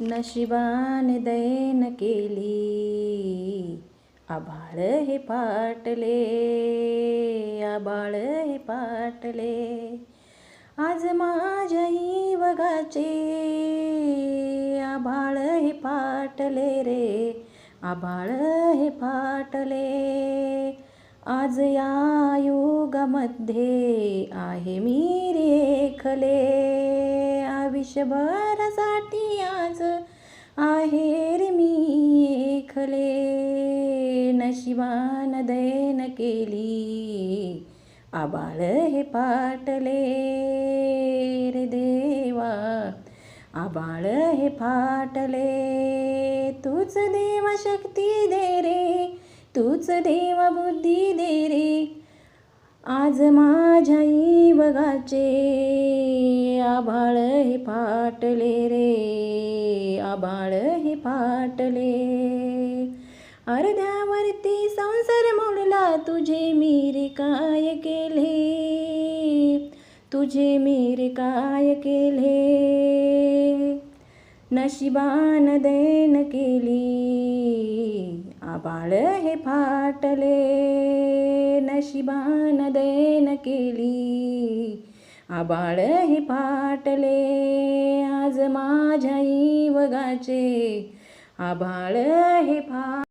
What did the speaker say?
नशिबान दैन केली आभाळ हे पाटले आबाळ हे पाटले आज माझ्या वगाचे आबाळ हे पाटले रे। आभाळ हे पाटले आज या युगामध्ये आहे मी रेखले आयुष्यभरासाठी आज आहे रे मी एकले नशिबान दैन केली. आबाळ हे पाटले रे देवा. आबाळ हे फाटले तूच देवा शक्ती दे रे. तूच देवा बुद्धी दे रे. आज माझ्या बघाचे आभाळ हे फाटले रे आभाळ हे फाटले. अर्ध्यावरती संसार मोडला तुझे मीर काय केले? तुझे मीर काय केले? नशिबान दैन केली आबाळ हे फाटले नशिबान देन केली. आबाळ हे फाटले आज माझ्या वगाचे आबाळ हे फा